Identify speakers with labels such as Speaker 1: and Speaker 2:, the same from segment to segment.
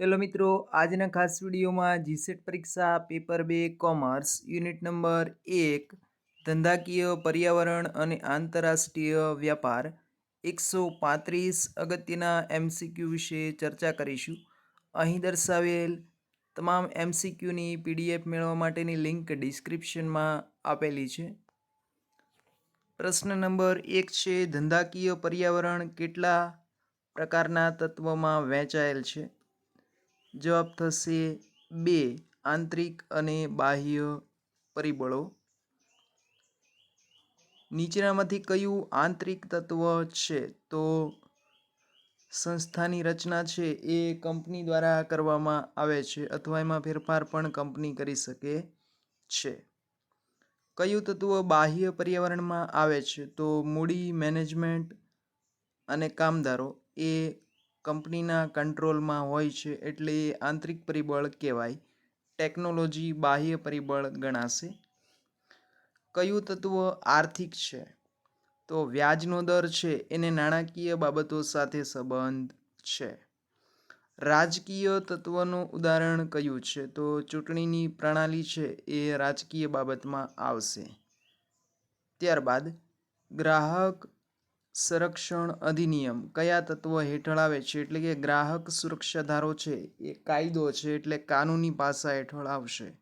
Speaker 1: Hello મિત્રો, આજના ખાસ વિડીયોમાં જીસેટ પરીક્ષા પેપર બે કોમર્સ યુનિટ નંબર એક, ધંધાકીય પર્યાવરણ અને આંતરરાષ્ટ્રીય વ્યાપાર, એકસો પાંત્રીસ અગત્યના એમસીક્યુ વિશે ચર્ચા કરીશું. અહીં દર્શાવેલ તમામ એમસીક્યુની પીડીએફ મેળવવા માટેની લિંક ડિસ્ક્રિપ્શનમાં આપેલી છે. પ્રશ્ન નંબર એક છે, ધંધાકીય પર્યાવરણ કેટલા પ્રકારના તત્વમાં વહેંચાયેલ છે? જવાબ થશે બે, આંતરિક અને બાહ્ય પરિબળો. નીચેનામાંથી કયું આંતરિક તત્વ છે? તો સંસ્થાની રચના છે, એ કંપની દ્વારા કરવામાં આવે છે અથવા એમાં ફેરફાર પણ કંપની કરી શકે છે. કયું તત્વ બાહ્ય પર્યાવરણમાં આવે છે? તો મૂડી મેનેજમેન્ટ અને કામદારો, એ કંપનીના કંટ્રોલમાં હોય છે એટલે એ આંતરિક પરિબળ કહેવાય. ટેકનોલોજી બાહ્ય પરિબળ ગણાશે. કયું તત્વ આર્થિક છે? તો વ્યાજનો દર છે, એને નાણાકીય બાબતો સાથે સંબંધ છે. રાજકીય તત્વનું ઉદાહરણ કયું છે? તો ચૂંટણીની પ્રણાલી છે, એ રાજકીય બાબતમાં આવશે. ત્યારબાદ ગ્રાહક સંરક્ષણ અધિનિયમ કયા તત્વ હેઠળ આવે છે? એટલે કે ગ્રાહક સુરક્ષા ધારો છે, એ કાયદો છે, એટલે કાનૂની પાસા હેઠળ આવશે.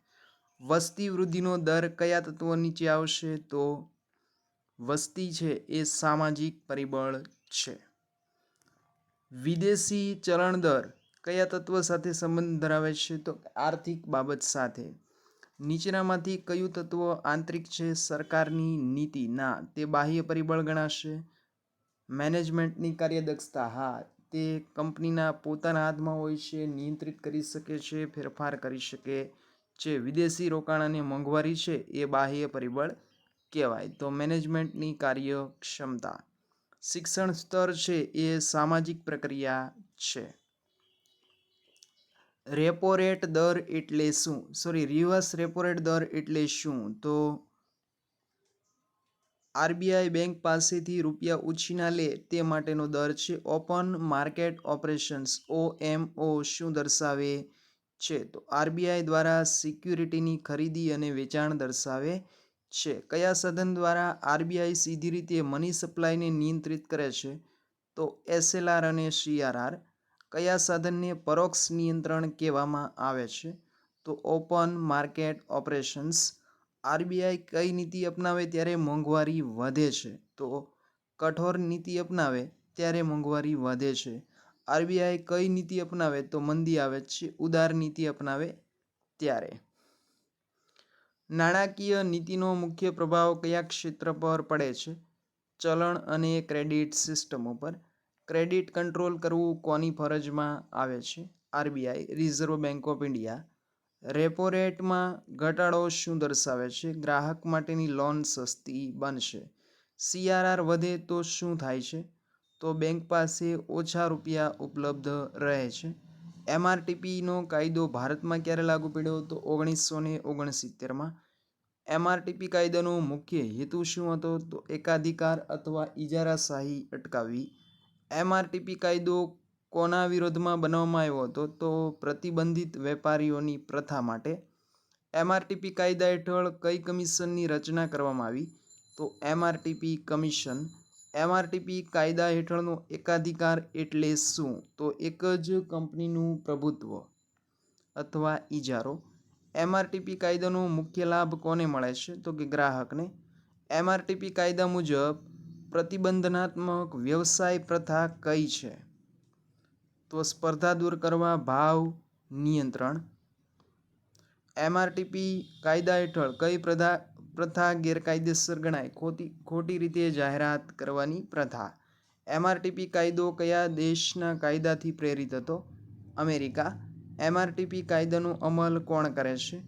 Speaker 1: વસ્તી વૃદ્ધિનો દર કયા તત્વ નીચે આવશે? તો વસ્તી છે, એ સામાજિક પરિબળ છે. વિદેશી ચલણ દર કયા તત્વ સાથે સંબંધ ધરાવે છે? તો આર્થિક બાબત સાથે. નીચેનામાંથી કયું તત્વ આંતરિક છે? સરકારની નીતિ. ના, તે બાહ્ય પરિબળ ગણાશે. મેનેજમેન્ટની કાર્યદક્ષતા, હા, તે કંપનીના પોતાના હાથમાં હોય છે, નિયંત્રિત કરી શકે છે, ફેરફાર કરી શકે છે. વિદેશી રોકાણ અને મોંઘવારી છે, એ બાહ્ય પરિબળ કહેવાય. તો મેનેજમેન્ટની કાર્યક્ષમતા. શિક્ષણ સ્તર છે, એ સામાજિક પ્રક્રિયા છે. રેપો રેટ દર એટલે શું? સોરી રિવર્સ રેપો રેટ દર એટલે શું? તો આરબીઆઈ બેંક પાસેથી રૂપિયા ઉછીના લે તે માટેનો દર છે. Open market operations O M O શું દર્શાવે છે? તો આરબીઆઈ દ્વારા સિક્યુરિટીની ખરીદી અને વેચાણ દર્શાવે છે. કયા સાધન દ્વારા આરબીઆઈ સીધી રીતે મની સપ્લાયને નિયંત્રિત કરે છે? તો એસએલઆર અને સીઆરઆર. કયા સાધનને પરોક્ષ નિયંત્રણ કહેવામાં આવે છે? તો ઓપન માર્કેટ ઓપરેશન્સ આરબીઆઈ કઈ નીતિ અપનાવે ત્યારે મોંઘવારી વધે છે. તો કઠોર નીતિ અપનાવે ત્યારે મોંઘવારી વધે છે. આરબીઆઈ કઈ નીતિ અપનાવે તો મંદી આવે છે, ઉદાર નીતિ અપનાવે ત્યારે. નાણાકીય નીતિનો મુખ્ય પ્રભાવ કયા ક્ષેત્ર પર પડે છે? ચલણ અને ક્રેડિટ સિસ્ટમો પર. ક્રેડિટ કંટ્રોલ કરવું કોની ફરજમાં આવે છે? RBI, reserve bank of India repo રેટમાં ઘટાડો શું દર્શાવે છે? ગ્રાહક માટેની લોન સસ્તી બનશે. સીઆરઆર વધે તો શું થાય છે? તો બેંક પાસે ઓછા રૂપિયા ઉપલબ્ધ રહે છે. એમઆરટીપીનો કાયદો ભારતમાં ક્યારે લાગુ પડ્યો? તો ઓગણીસો ને ઓગણસિત્તેરમાં. એમઆરટીપી કાયદાનો મુખ્ય હેતુ શું હતો? તો એકાધિકાર અથવા ઇજારાશાહી અટકાવવી. એમઆરટીપી કાયદો કોના વિરોધમાં બનાવવામાં આવ્યો હતો તો પ્રતિબંધિત વેપારીઓની પ્રથા માટે એમઆરટીપી કાયદા હેઠળ કઈ કમિશનની રચના કરવામાં આવી? તો એમઆરટીપી કમિશન, એમઆરટીપી કાયદા હેઠળનો એકાધિકાર એટલે શું? તો એક જ કંપનીનું પ્રભુત્વ અથવા ઇજારો એમઆરટીપી કાયદાનો મુખ્ય લાભ કોને મળે છે? તો કે ગ્રાહકને. એમઆરટીપી કાયદા મુજબ પ્રતિબંધનાત્મક વ્યવસાય પ્રથા કઈ છે? તો સ્પર્ધા દૂર કરવા ભાવ નિયંત્રણ. એમઆરટીપી કાયદા હેઠળ કઈ પ્રથા પ્રથા ગેરકાયદેસર ગણાય? ખોટી ખોટી રીતે જાહેરાત કરવાની પ્રથા. એમઆરટીપી કાયદો કયા દેશના કાયદાથી પ્રેરિત હતો? અમેરિકા. એમઆરટીપી કાયદાનો અમલ કોણ કરે છે?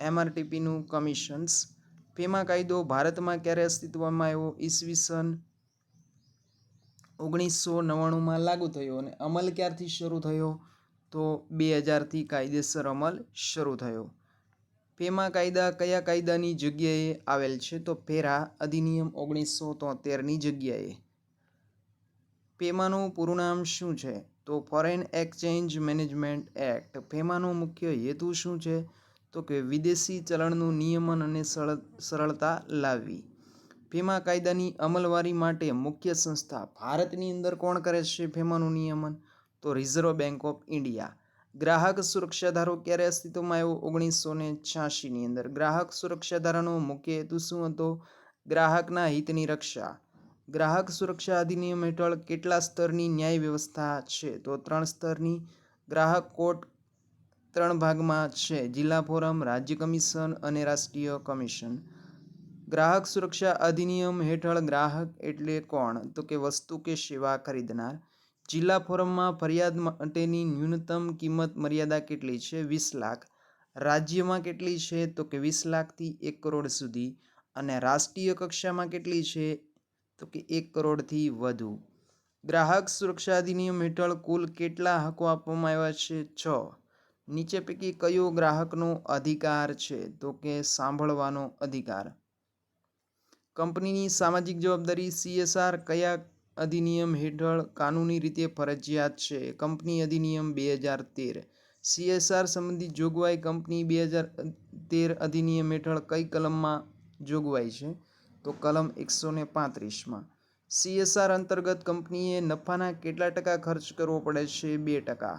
Speaker 1: એમઆરટીપીનું કમિશન્સ. ફેમા કાયદો ભારતમાં ક્યારે અસ્તિત્વમાં આવ્યો? ઈસવીસન ઓગણીસો નવ્વાણુંમાં લાગુ થયો અને અમલ ક્યારથી શરૂ થયો? તો બે હજારથી કાયદેસર અમલ શરૂ થયો. પેમા કાયદા કયા કાયદાની જગ્યાએ આવેલ છે? તો ફેરા અધિનિયમ ઓગણીસો તોતેરની જગ્યાએ. પેમાનું પૂરું નામ શું છે? તો ફોરેન એક્સચેન્જ મેનેજમેન્ટ એક્ટ. ફેમાનો મુખ્ય હેતુ શું છે? તો કે વિદેશી ચલણનું નિયમન અને સરળ સરળતા લાવવી. ફેમા કાયદાની અમલવારી માટે મુખ્ય સંસ્થા ભારતની અંદર કોણ કરે છે ફેમાનું નિયમન? તો રિઝર્વ બેંક ઓફ ઇન્ડિયા ગ્રાહક સુરક્ષા ધારો ક્યારે અસ્તિત્વમાં આવ્યો? ઓગણીસો ને છ્યાસીની અંદર. ગ્રાહક સુરક્ષા ધારાનો મુખ્ય હેતુ શું હતો? ગ્રાહકના હિતની રક્ષા. ગ્રાહક સુરક્ષા અધિનિયમ હેઠળ કેટલા સ્તરની ન્યાય વ્યવસ્થા છે? તો ત્રણ સ્તરની. ગ્રાહક કોર્ટ ત્રણ ભાગમાં છે. જિલ્લા ફોરમ, રાજ્ય કમિશન અને રાષ્ટ્રીય કમિશન. ગ્રાહક સુરક્ષા અધિનિયમ હેઠળ ગ્રાહક એટલે કોણ? તો કે વસ્તુ કે સેવા ખરીદનાર. જિલ્લા ફોરમમાં ફરિયાદ માટેની ન્યૂનતમ કિંમત મર્યાદા કેટલી છે? વીસ લાખ. રાજ્યમાં કેટલી છે? તો કે વીસ લાખથી એક કરોડ સુધી. અને રાષ્ટ્રીય કક્ષામાં કેટલી છે? તો કે એક કરોડથી વધુ. ગ્રાહક સુરક્ષા અધિનિયમ હેઠળ કુલ કેટલા હકો આપવામાં આવ્યા છે? છ. નીચે પૈકી કયો ગ્રાહકનો અધિકાર છે? તો કે સાંભળવાનો અધિકાર. કંપનીની સામાજિક જવાબદારી સીએસઆર કયા અધિનિયમ હેઠળ કાનૂની રીતે ફરજિયાત છે? કંપની અધિનિયમ બે હજાર તેર. સીએસઆર સંબંધિત જોગવાઈ કંપની બે હજાર તેર અધિનિયમ હેઠળ કઈ કલમમાં જોગવાઈ છે? તો કલમ એકસો ને પાંત્રીસમાં. સીએસઆર અંતર્ગત કંપનીએ નફાના કેટલા ટકા ખર્ચ કરવો પડે છે? બે ટકા.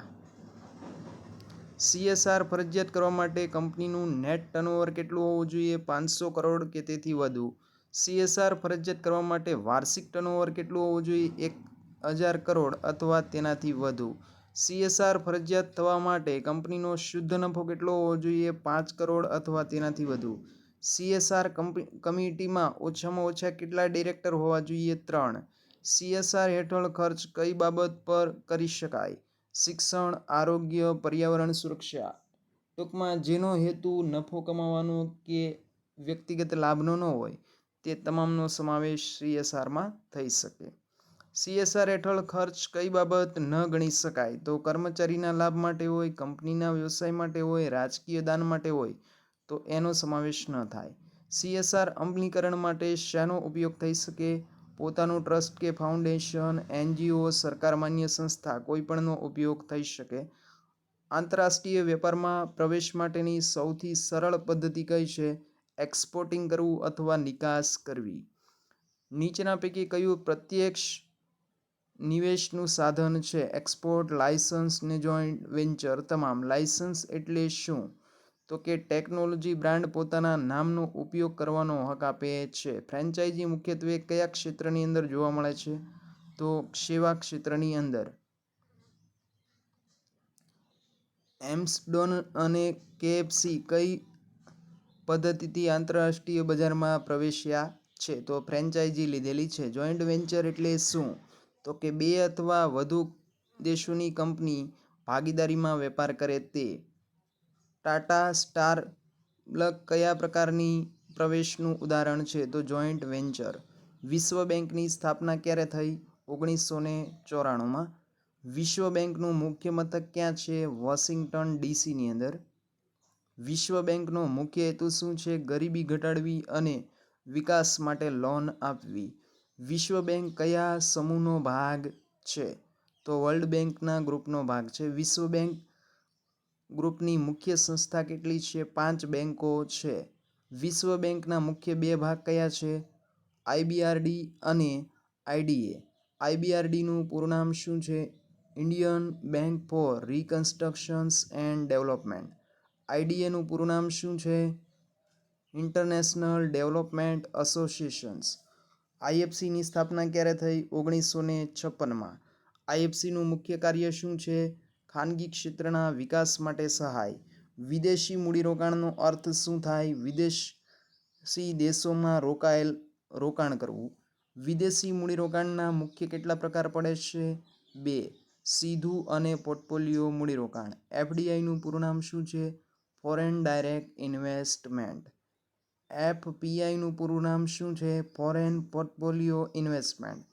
Speaker 1: સીએસઆર ફરજિયાત કરવા માટે કંપનીનું નેટ ટર્નઓવર કેટલું હોવું જોઈએ? પાંચસો કરોડ કે તેથી વધુ? સીએસઆર ફરજિયાત કરવા માટે વાર્ષિક ટર્નઓવર કેટલું હોવું જોઈએ? એક હજાર કરોડ અથવા તેનાથી વધુ. સીએસઆર ફરજિયાત થવા માટે કંપનીનો શુદ્ધ નફો કેટલો હોવો જોઈએ? પાંચ કરોડ અથવા તેનાથી વધુ. સીએસઆર કમિટીમાં ઓછામાં ઓછા કેટલા ડિરેક્ટર હોવા જોઈએ? ત્રણ. સીએસઆર હેઠળ ખર્ચ કઈ બાબત પર કરી શકાય? શિક્ષણ, આરોગ્ય, પર્યાવરણ સુરક્ષા. ટૂંકમાં, જેનો હેતુ નફો કમાવાનો કે વ્યક્તિગત લાભનો ન હોય તે તમામનો સમાવેશ સીએસઆરમાં થઈ શકે. સીએસઆર હેઠળ ખર્ચ કઈ બાબત ન ગણી શકાય તો કર્મચારીના લાભ માટે હોય, કંપનીના વ્યવસાય માટે હોય, રાજકીય દાન માટે હોય, તો એનો સમાવેશ ન થાય. સીએસઆર અમલીકરણ માટે શાનો ઉપયોગ થઈ શકે? પોતાનું ટ્રસ્ટ કે ફાઉન્ડેશન, એનજીઓ, સરકાર માન્ય સંસ્થા કોઈપણનો ઉપયોગ થઈ શકે? આંતરરાષ્ટ્રીય વેપારમાં પ્રવેશ માટેની સૌથી સરળ પદ્ધતિ કઈ છે? એક્સપોર્ટિંગ કરવું અથવા નિકાસ કરવી. નીચેના પૈકી કયું પ્રત્યક્ષ નિવેશનું સાધન છે? એક્સપોર્ટ લાયસન્સ ને જોઈન્ટ વેન્ચર તમામ. લાયસન્સ એટલે શું? તો કે ટેકનોલોજી બ્રાન્ડ પોતાના નામનો ઉપયોગ કરવાનો હક આપે છે. ફ્રેન્ચાઇઝી મુખ્યત્વે કયા ક્ષેત્રની અંદર જોવા મળે છે? તો સેવા ક્ષેત્રની અંદર. એમ્સડોન અને કેએફસી કઈ પદ્ધતિથી આંતરરાષ્ટ્રીય બજારમાં પ્રવેશ્યા છે. તો ફ્રેન્ચાઇઝી લીધેલી છે. જોઈન્ટ વેન્ચર એટલે શું? તો કે બે અથવા વધુ દેશોની કંપની ભાગીદારીમાં વેપાર કરે તે. ટાટા, સ્ટાર બ્લક કયા પ્રકારની પ્રવેશનું ઉદાહરણ છે? તો જોઈન્ટ વેન્ચર. વિશ્વ બેંકની સ્થાપના ક્યારે થઈ? ઓગણીસો ને ચોરાણુંમાં. વિશ્વ બેંકનું મુખ્ય મથક ક્યાં છે? વોશિંગ્ટન ડીસીની અંદર. વિશ્વ બેંકનો મુખ્ય હેતુ શું છે? ગરીબી ઘટાડવી અને વિકાસ માટે લોન આપવી. વિશ્વ બેંક કયા સમૂહનો ભાગ છે? તો વર્લ્ડ બેંકના ગ્રુપનો ભાગ છે. વિશ્વ બેંક ગ્રુપની મુખ્ય સંસ્થા કેટલી છે? પાંચ બેંકો છે. વિશ્વ બેંકના મુખ્ય બે ભાગ કયા છે? આઈબીઆરડી અને આઈડીએ આઈબીઆરડીનું પૂરું નામ શું છે? Indian bank for reconstructions and development આઈડીએનું પૂરું નામ શું છે? ઇન્ટરનેશનલ ડેવલપમેન્ટ એસોસિએશન્સ આઈએફસીની સ્થાપના ક્યારે થઈ? ઓગણીસો ને છપ્પનમાં. આઈએફસીનું મુખ્ય કાર્ય શું છે? ખાનગી ક્ષેત્રના વિકાસ માટે સહાય. વિદેશી મૂડીરોકાણનો અર્થ શું થાય? વિદેશી દેશોમાં રોકાયેલ રોકાણ કરવું. વિદેશી મૂડીરોકાણના મુખ્ય કેટલા પ્રકાર પડે છે? બે. સીધું અને પોર્ટફોલિયો મૂડીરોકાણ. એફડીઆઈનું પૂરું નામ શું છે? Foreign direct investment. એફપીઆઈનું પૂરું નામ શું છે? Foreign portfolio investment.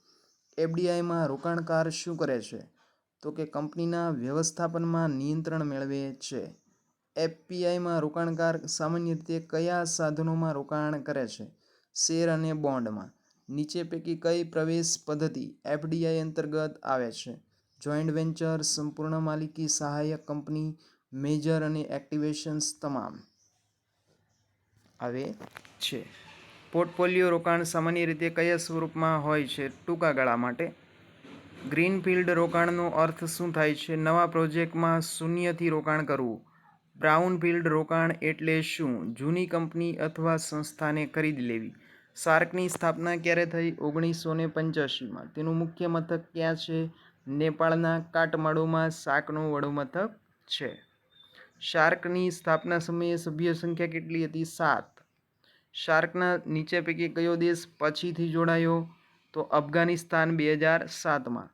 Speaker 1: એફડીઆઈમાં રોકાણકાર શું કરે છે? તો કે કંપનીના વ્યવસ્થાપનમાં નિયંત્રણ મેળવે છે. એફપીઆઈમાં રોકાણકાર સામાન્ય રીતે કયા સાધનોમાં રોકાણ કરે છે? શેર અને બોન્ડમાં. નીચે પૈકી કઈ પ્રવેશ પદ્ધતિ એફડીઆઈ અંતર્ગત આવે છે? જોઈન્ટ વેન્ચર, સંપૂર્ણ માલિકી સહાયક કંપની મેજર અને એક્ટિવેશન્સ તમામ આવે છે. પોર્ટફોલિયો રોકાણ સામાન્ય રીતે કયા સ્વરૂપમાં હોય છે? ટૂંકા ગાળા માટે. ગ્રીનફિલ્ડ રોકાણનો અર્થ શું થાય છે? નવા પ્રોજેક્ટમાં શૂન્યથી રોકાણ કરવું. બ્રાઉનફિલ્ડ રોકાણ એટલે શું? જૂની કંપની અથવા સંસ્થાને ખરીદી લેવી. શાર્કની સ્થાપના ક્યારે થઈ? ઓગણીસો ને પંચ્યાસીમાં. તેનું મુખ્ય મથક ક્યાં છે? નેપાળના કાઠમાડુમાં શાર્કનું વડુમથક છે. શાર્કની સ્થાપના સમયે સભ્ય સંખ્યા કેટલી હતી? સાત. શાર્કના નીચે પૈકી કયો દેશ પછીથી જોડાયો? તો અફઘાનિસ્તાન બે હજાર સાતમાં.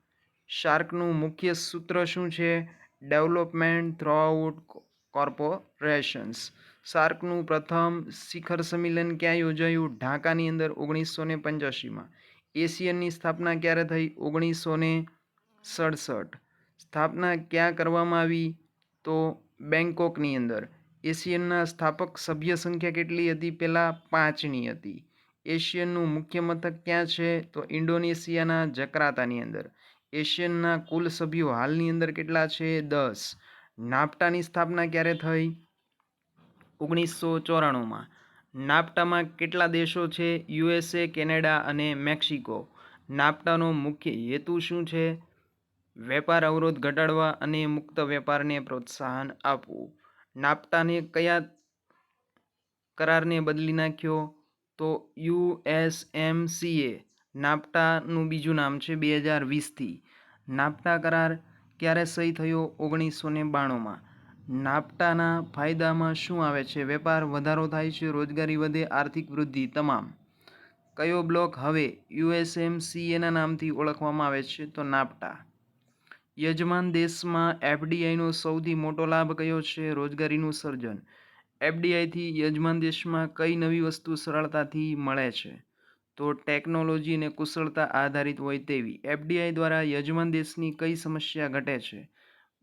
Speaker 1: શાર્કનું મુખ્ય સૂત્ર શું છે? Development throughout corporations. શાર્કનું પ્રથમ શિખર સંમેલન ક્યાં યોજાયું? ઢાકાની અંદર ઓગણીસો ને પંચ્યાસીમાં. એશિયનની સ્થાપના ક્યારે થઈ? ઓગણીસો ને સડસઠ. સ્થાપના ક્યાં કરવામાં આવી? તો બેંકોકની અંદર. એશિયનના સ્થાપક સભ્ય સંખ્યા કેટલી હતી? પહેલાં પાંચની હતી. એશિયનનું મુખ્ય મથક ક્યાં છે? તો ઇન્ડોનેશિયાના જકરાતાની અંદર. એશિયનના કુલ સભ્યો હાલની અંદર કેટલા છે? દસ. નાપટાની સ્થાપના ક્યારે થઈ? ઓગણીસો ચોરાણુંમાં. નાપટામાં કેટલા દેશો છે? યુએસએ કેનેડા અને મેક્સિકો. નાપટાનો મુખ્ય હેતુ શું છે? વેપાર અવરોધ ઘટાડવા અને મુક્ત વેપારને પ્રોત્સાહન આપવું. નાપ્ટાને કયા કરારને બદલી નાખ્યો? તો યુએસએમસીએ નાપ્ટાનું બીજું નામ છે બે હજાર વીસથી. નાપ્ટા કરાર ક્યારે સહી થયો? ઓગણીસો ને બાણુંમાં. નાપ્ટાના ફાયદામાં શું આવે છે? વેપાર વધારો થાય છે, રોજગારી વધે, આર્થિક વૃદ્ધિ તમામ. કયો બ્લોક હવે યુએસએમસીએના નામથી ઓળખવામાં આવે છે? તો નાફ્ટા યજમાન દેશમાં એફડીઆઈનો સૌથી મોટો લાભ કયો છે? રોજગારીનું સર્જન. એફડીઆઈથી યજમાન દેશમાં કઈ નવી વસ્તુ સરળતાથી મળે છે? તો ટેકનોલોજી અને કુશળતા આધારિત હોય તેવી. એફડીઆઈ દ્વારા યજમાન દેશની કઈ સમસ્યા ઘટે છે?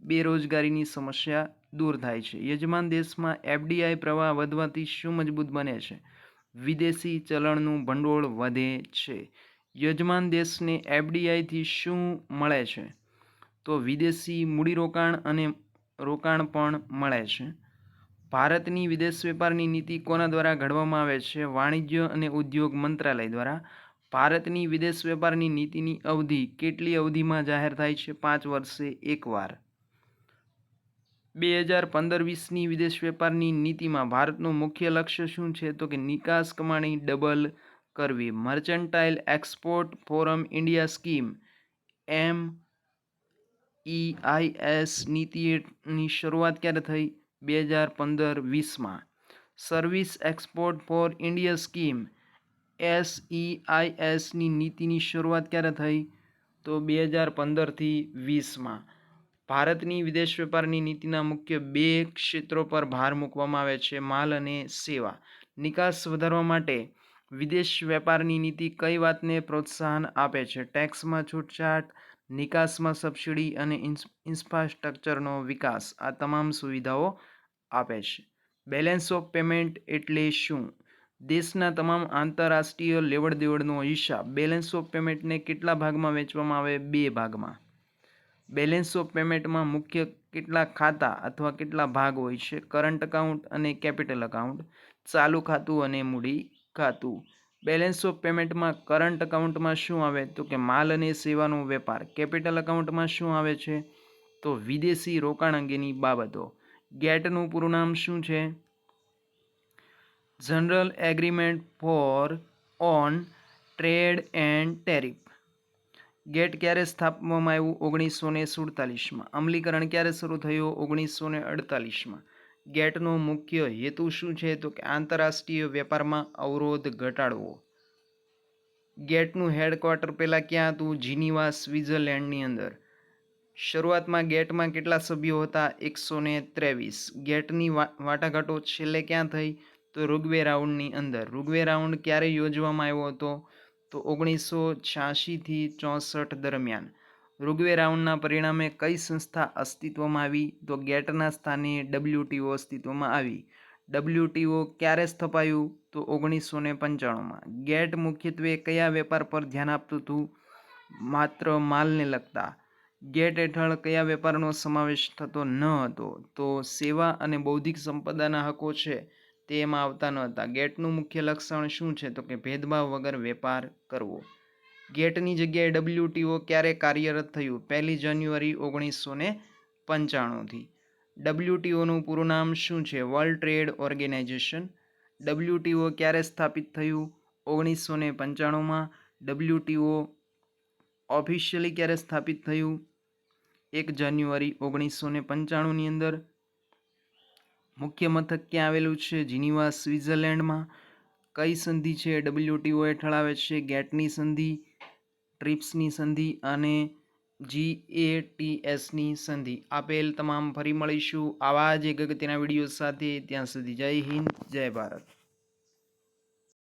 Speaker 1: બેરોજગારીની સમસ્યા દૂર થાય છે. યજમાન દેશમાં એફડીઆઈ પ્રવાહ વધવાથી શું મજબૂત બને છે? વિદેશી ચલણનું ભંડોળ વધે છે. યજમાન દેશને એફડીઆઈથી શું મળે છે? તો વિદેશી મૂડીરોકાણ અને રોકાણ પણ મળે છે. ભારતની વિદેશ વેપારની નીતિ કોના દ્વારા ઘડવામાં આવે છે? વાણિજ્ય અને ઉદ્યોગ મંત્રાલય દ્વારા. ભારતની વિદેશ વેપારની નીતિની અવધિ કેટલી અવધિમાં જાહેર થાય છે? પાંચ વર્ષે એકવાર બે હજાર પંદર વીસની વિદેશ વેપારની નીતિમાં ભારતનું મુખ્ય લક્ષ્ય શું છે? તો કે નિકાસ કમાણી ડબલ કરવી. Mercantile export forum India scheme, M EIS નીતિની શરૂઆત ક્યારે થઈ? બે હજાર પંદર વીસમાં. Service export for India scheme એસઈઆઈએસની નીતિની શરૂઆત ક્યારે થઈ? તો બે હજાર પંદરથી વીસમાં. ભારતની વિદેશ વેપારની નીતિના મુખ્ય બે ક્ષેત્રો પર ભાર મૂકવામાં આવે છે, માલ અને સેવા. નિકાસ વધારવા માટે વિદેશ વેપારની નીતિ કઈ વાતને પ્રોત્સાહન આપે છે? ટેક્સમાં છૂટછાટ નિકાસમાં સબસિડી અને ઇન્ફ્રાસ્ટ્રક્ચરનો વિકાસ આ તમામ સુવિધાઓ આપે છે. બેલેન્સ ઓફ પેમેન્ટ એટલે શું? દેશના તમામ આંતરરાષ્ટ્રીય લેવડ દેવડનો હિસાબ બેલેન્સ ઓફ પેમેન્ટને કેટલા ભાગમાં વેચવામાં આવે? બે ભાગમાં. બેલેન્સ ઓફ પેમેન્ટમાં મુખ્ય કેટલા ખાતા અથવા કેટલા ભાગ હોય છે? કરંટ અકાઉન્ટ અને કેપિટલ અકાઉન્ટ ચાલુ ખાતું અને મૂડી ખાતું. બેલેન્સ ઓફ પેમેન્ટમાં કરંટ અકાઉન્ટમાં શું આવે? તો કે માલ અને સેવાનો વેપાર. કેપિટલ અકાઉન્ટમાં શું આવે છે? તો વિદેશી રોકાણ અંગેની બાબતો. ગેટનું પૂરું નામ શું છે? General agreement for on trade and tariff. GATT ક્યારે સ્થાપવામાં આવ્યું? ઓગણીસો ને સુડતાલીસમાં. અમલીકરણ ક્યારે શરૂ થયું? ઓગણીસો ને અડતાલીસમાં. ગેટનો મુખ્ય હેતુ શું છે? તો કે આંતરરાષ્ટ્રીય વેપારમાં અવરોધ ઘટાડવો. ગેટનું હેડક્વાર્ટર પહેલાં ક્યાં હતું? જીનીવા, સ્વિટ્ઝરલેન્ડની અંદર. શરૂઆતમાં ગેટમાં કેટલા સભ્યો હતા? એકસો ને ત્રેવીસ. ગેટની વાટાઘાટો છેલ્લે ક્યાં થઈ? તો રુગ્વે રાઉન્ડની અંદર. રુગ્વે રાઉન્ડ ક્યારે યોજવામાં આવ્યો હતો? તો ઓગણીસો છ્યાસીથી ચોસઠ દરમિયાન. ઋગ્વે રાઉન્ડના પરિણામે કઈ સંસ્થા અસ્તિત્વમાં આવી? તો ગેટના સ્થાને ડબલ્યુટીઓ અસ્તિત્વમાં આવી. ડબલ્યુટીઓ ક્યારે સ્થપાયું? તો ઓગણીસો ને પંચાણુંમાં. ગેટ મુખ્યત્વે કયા વેપાર પર ધ્યાન આપતું હતું? માત્ર માલને લગતા. ગેટ હેઠળ કયા વેપારનો સમાવેશ થતો ન હતો? તો સેવા અને બૌદ્ધિક સંપદાના હકો છે તે એમાં આવતા ન હતા. ગેટનું મુખ્ય લક્ષણ શું છે? તો કે ભેદભાવ વગર વેપાર કરવો. ગેટની જગ્યાએ ડબલ્યુટીઓ ક્યારે કાર્યરત થયું? પહેલી જાન્યુઆરી ઓગણીસો ને પંચાણુંથી. ડબલ્યુટીઓનું પૂરું નામ શું છે? World trade organisation. ડબલ્યુટીઓ ક્યારે સ્થાપિત થયું? ઓગણીસો ને પંચાણુંમાં ડબલ્યુટીઓ ઓફિશિયલી ક્યારે સ્થાપિત થયું? એક જાન્યુઆરી ઓગણીસો ને પંચાણુંની અંદર. મુખ્ય મથક ક્યાં આવેલું છે? જીનીવા, સ્વિટ્ઝરલેન્ડમાં. કઈ સંધિ છે? ડબલ્યુટીઓ હેઠળ આવે છે. ગેટની સંધિ ટ્રિપ્સની સંધિ અને જી એ ટી એસની સંધિ. આપેલ તમામ ફરી મળીશું આવા જ એક અગત્યના વીડિયો સાથે. ત્યાં સુધી જય હિન્દ, જય ભારત.